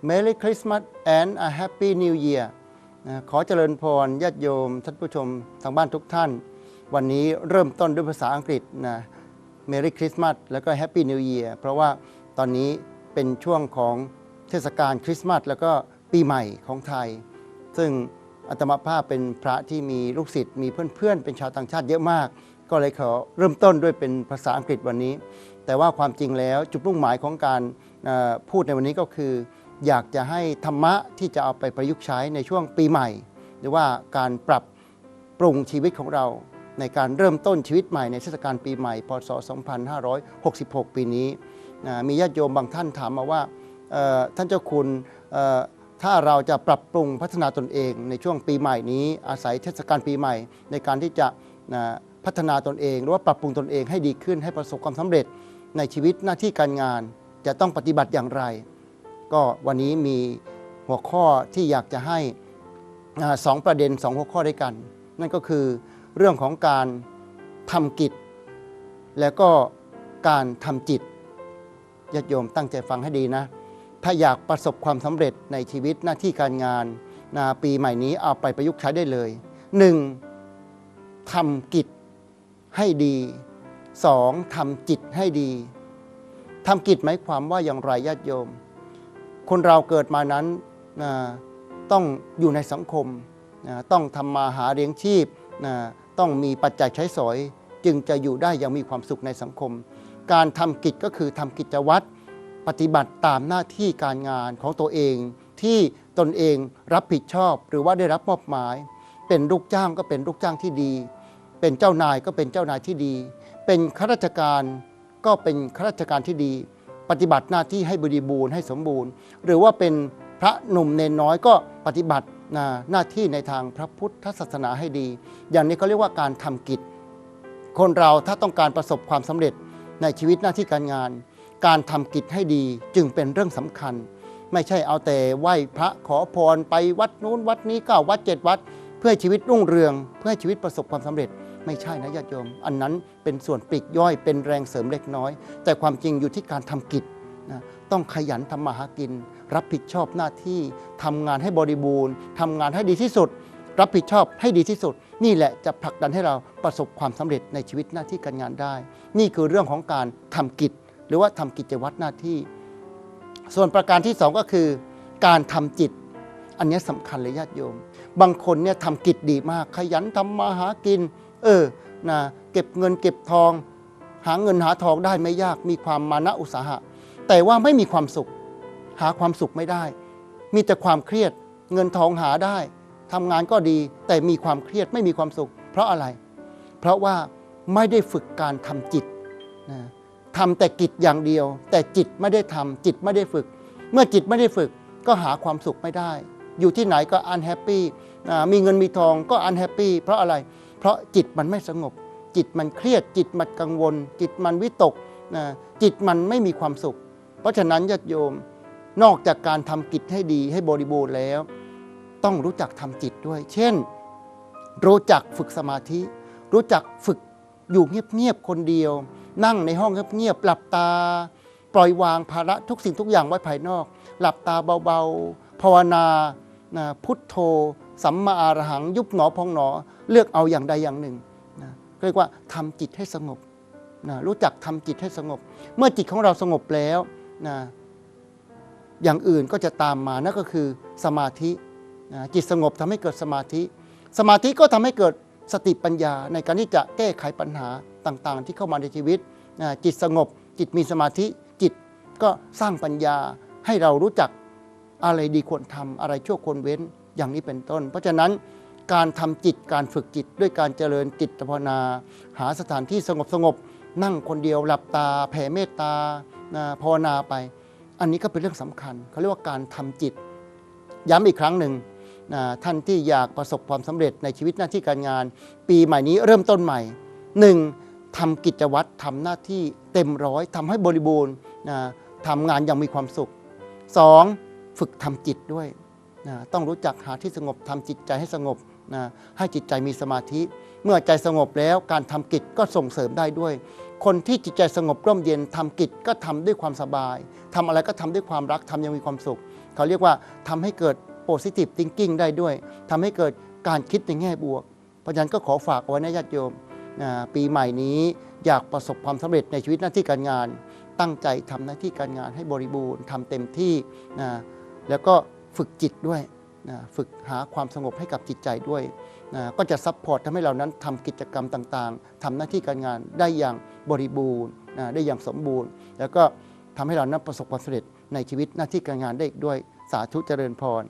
Merry Christmas and a Happy New Year ขอเจริญพรญาติโยมท่านผู้ชมทางบ้านทุกท่าน วันนี้เริ่มต้นด้วยภาษาอังกฤษนะ Merry Christmas แล้วก็ Happy New Year เพราะว่าตอนนี้เป็นช่วงของเทศกาลคริสต์มาสแล้วก็ปีใหม่ของไทย ซึ่งอาตมาภาพเป็นพระที่มีลูกศิษย์มีเพื่อนๆ เป็นชาวต่างชาติเยอะมาก ก็เลยขอเริ่มต้นด้วยเป็นภาษาอังกฤษวันนี้ แต่ว่าความจริงแล้วจุดมุ่งหมายของการพูดในวันนี้ก็คือ อยากจะให้ธรรมะที่จะเอาไปประยุกต์ใช้ในช่วงปีใหม่ หรือว่าการปรับปรุงชีวิตของเรา ในการเริ่มต้นชีวิตใหม่ในเทศกาลปีใหม่ พศ 2566 ปีนี้ มีญาติโยมบางท่านถามมาว่าท่านเจ้าคุณถ้าเราจะปรับปรุงพัฒนาตนเอง ในช่วงปีใหม่นี้ อาศัยเทศกาลปีใหม่ ในการที่จะนะพัฒนาตนเอง หรือว่าปรับปรุงตนเองให้ดีขึ้นให้ประสบความสำเร็จในชีวิตหน้าที่การงานจะต้องปฏิบัติอย่างไร ก็วันนี้มีหัวข้อที่อยากจะให้สองประเด็นสองหัวข้อด้วยกัน นั่นก็คือเรื่องของการทำกิจ แล้วก็การทำจิตญาติโยมตั้งใจฟังให้ดีนะ ถ้าอยากประสบความสำเร็จในชีวิตหน้าที่การงานนะปีใหม่นี้เอาไปประยุกต์ใช้ได้เลย 1. ทำกิจให้ดี 2. ทำจิตให้ดีทำกิจหมายความว่าอย่างไรญาติโยม คนเราเกิดมานั้นต้องอยู่ในสังคม ต้องทำมาหาเลี้ยงชีพ ต้องมีปัจจัยใช้สอย จึงจะอยู่ได้อย่างมีความสุขในสังคม การทำกิจก็คือทำกิจวัตรปฏิบัติตามหน้าที่การงานของตัวเอง ที่ตนเองรับผิดชอบหรือว่าได้รับมอบหมาย เป็นลูกจ้างก็เป็นลูกจ้างที่ดี เป็นเจ้านายก็เป็นเจ้านายที่ดี เป็นข้าราชการก็เป็นข้าราชการที่ดี ปฏิบัติหน้าที่ให้บริบูรณ์ให้สมบูรณ์ หรือว่าเป็นพระหนุ่มเนนน้อยก็ปฏิบัติหน้าที่ในทางพระพุทธศาสนาให้ดี อย่างนี้เขาเรียกว่าการทำกิจ คนเราถ้าต้องการประสบความสำเร็จในชีวิตหน้าที่การงาน การทำกิจให้ดีจึงเป็นเรื่องสำคัญ ไม่ใช่เอาแต่ไหว้พระขอพรไปวัดนู้นวัดนี้ก้าวัดเจ็ดวัด เพื่อชีวิตรุ่งเรือง เพื่อชีวิตประสบความสำเร็จ ไม่ใช่นะญาติโยม อันนั้นเป็นส่วนปลีกย่อยเป็นแรงเสริมเล็กน้อย แต่ความจริงอยู่ที่การทำกิจนะต้องขยันทำมาหากิน รับผิดชอบหน้าที่ทำงานให้บริบูรณ์ทำงานให้ดีที่สุด รับผิดชอบให้ดีที่สุด นี่แหละจะผลักดันให้เราประสบความสำเร็จในชีวิตหน้าที่การงานได้ นี่คือเรื่องของการทำกิจ หรือว่าทำกิจวัตรหน้าที่ ส่วนประการที่สองก็คือ การทำจิต อันนี้สำคัญเลยญาติโยม บางคนเนี่ยทำกิจดีมาก ขยันทำมาหากิน เออนะเก็บเงินเก็บทอง หาเงินหาทองได้ไม่ยากมีความมานะอุตสาหะ แต่ว่าไม่มีความสุข หาความสุขไม่ได้ มีแต่ความเครียดเงินทองหาได้ทำงานก็ดีแต่มีความเครียดไม่มีความสุข เพราะอะไร เพราะว่าไม่ได้ฝึกการทำจิตนะทำแต่กิจอย่างเดียว แต่จิตไม่ได้ทำจิตไม่ได้ฝึก เมื่อจิตไม่ได้ฝึกก็หาความสุขไม่ได้ อยู่ที่ไหนก็อันแฮปปี้มีเงินมีทองก็อันแฮปปี้เพราะอะไร เพราะจิตมันไม่สงบ จิตมันเครียด จิตมันกังวล จิตมันวิตกนะจิตมันไม่มีความสุข เพราะฉะนั้นญาติโยมนอกจากการทำกิจให้ดีให้บริบูรณ์แล้ว ต้องรู้จักทำจิตด้วย เช่น รู้จักฝึกสมาธิ รู้จักฝึกอยู่เงียบๆคนเดียว นั่งในห้องเงียบๆหลับตา ปล่อยวางภาระทุกสิ่งทุกอย่างไว้ภายนอก หลับตาเบาๆภาวนานะพุทโธ สัมมาอารหังยุบหนอพองหนอ เลือกเอาอย่างใดอย่างหนึ่งนะเรียกว่าทำจิตให้สงบนะรู้จักทำจิตให้สงบ เมื่อจิตของเราสงบแล้วนะอย่างอื่นก็จะตามมานั่นก็คือสมาธินะจิตสงบทำให้เกิดสมาธิ สมาธิก็ทำให้เกิดสติปัญญาในการที่จะแก้ไขปัญหาต่างๆ ที่เข้ามาในชีวิตนะจิตสงบ จิตมีสมาธิจิตก็สร้างปัญญาให้เรารู้จักอะไรดีควรทำอะไรชั่วควรเว้น อย่างนี้เป็นต้น เพราะฉะนั้นการทำจิตการฝึกจิตด้วยการเจริญจิตภาวนา หาสถานที่สงบสงบนั่งคนเดียวหลับตา แผ่เมตตาภาวนาไป อันนี้ก็เป็นเรื่องสำคัญเขาเรียกว่าการทำจิต ย้ำอีกครั้งหนึ่งท่านที่อยากประสบความสำเร็จในชีวิตหน้าที่การงาน ปีใหม่นี้เริ่มต้นใหม่หนึ่งทำกิจวัตรทำหน้าที่เต็มร้อยทำให้บริบูรณ์นะทำงานอย่างมีความสุขสองฝึกทำจิตด้วย นะต้องรู้จักหาที่สงบทำจิตใจให้สงบนะให้จิตใจมีสมาธิ เมื่อใจสงบแล้วการทำกิจก็ส่งเสริมได้ด้วย คนที่จิตใจสงบร่มเย็นทำกิจก็ทำด้วยความสบายทำอะไรก็ทำด้วยความรักทำอยังมีความสุข เขาเรียกว่าทำให้เกิด positive thinking ได้ด้วยทำให้เกิดการคิดในแง่บวก เพราะฉะนั้นก็ขอฝากเอาไว้นะญาติโยมนะปีใหม่นี้อยากประสบความสำเร็จในชีวิตหน้าที่การงาน ตั้งใจทำหน้าที่การงานให้บริบูรณ์ทำเต็มที่นะแล้วก็ ฝึกจิตด้วยนะฝึกหาความสงบให้กับจิตใจด้วยนะก็จะซัพพอร์ตทำให้เรานั้นทำกิจกรรมต่างๆทำหน้าที่การงานได้อย่างบริบูรณ์นะได้อย่างสมบูรณ์ แล้วก็ทำให้เรานั้นประสบความสำเร็จในชีวิตหน้าที่การงานได้อีกด้วยสาธุเจริญพร